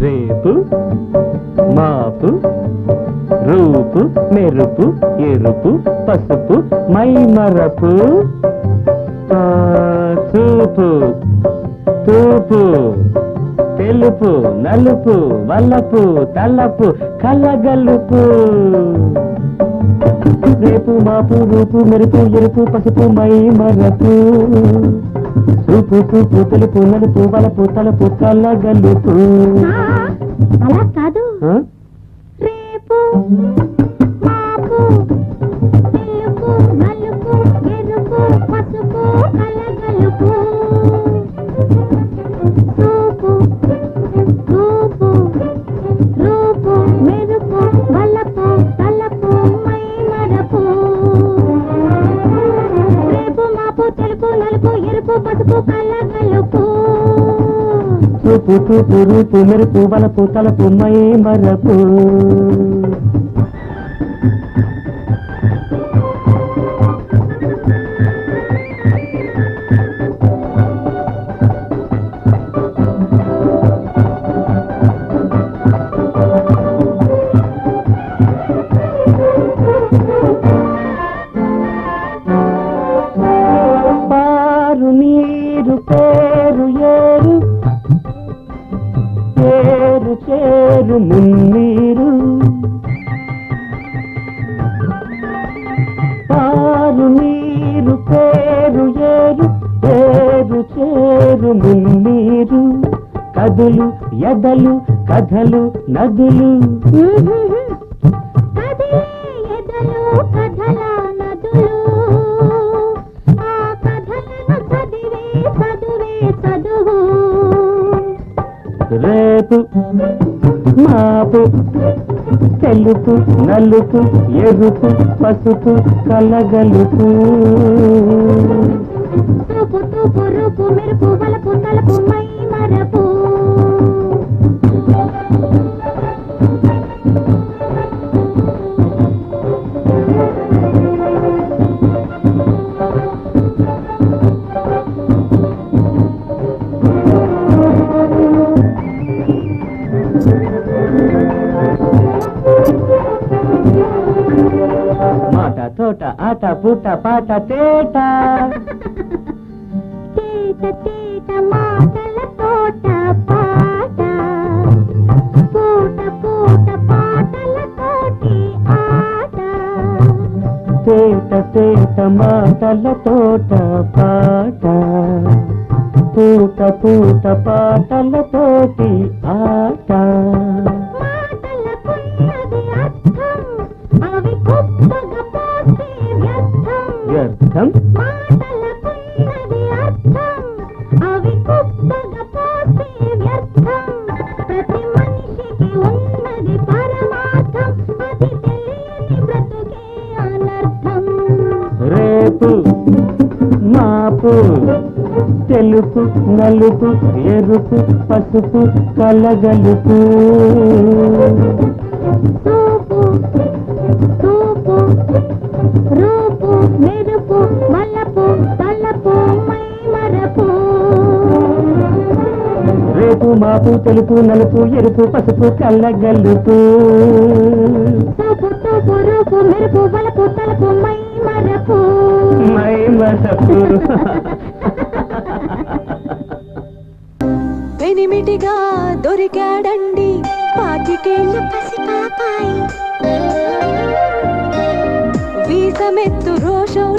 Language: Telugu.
రేపు మాపు రూపు మెరుపు ఎరుపు పసుపు మైమరపు. చూపు తూపు తెలుపు నలుపు వల్లపు తలపు కలగలుపు. రేపు మాపు రూపు మెరుపు ఎరుపు పసుపు మై మరపు. చూపు చూపు తెలుపు నలుపు వలపు తలపు కలగలుపు ఆ, అలా కాదు? రేపు రేపు తెలుపు నలుపు ఎరుపు పసుపు కళ్ళ కలగలుపు చూపు చూపు రూపు మెరుపు వలపు తలపు మై మరపు. కదులు నదులు. కదిలే ఎదలు కథల నదులు. రేపు మాపు తెలుపు నలుపు ఎరుపు పసుపు కలగలుపు. తూపు తూపు రూపు మెరుపు వలపు తలపు మాట తోట ఆట పూట పాట తేట. తేట తేట మాటల తోట పాట. పూట పూట పాటల తోటి ఆట. తేట తేట మాటల తోట పాట. పూట పూట పాటల తోటి ఆట. అనర్థం రేపు మాపు తెలుపు నలుపు ఎరుపు పసుపు కలగలుపు. మెరుపు వలపు తలపు మైమరపు. రేపు మాపు తెలుపు నలుపు ఎరుపు పసుపు కలగలుపు తూపు తూపు రూపు మెరుపు వలపు తలపు మైమరపు. మై మసపు పెనిమిటిగా దొరికాడండి పాతికేళ్ళ పసిపాపాయి వీసమెత్తు రోషం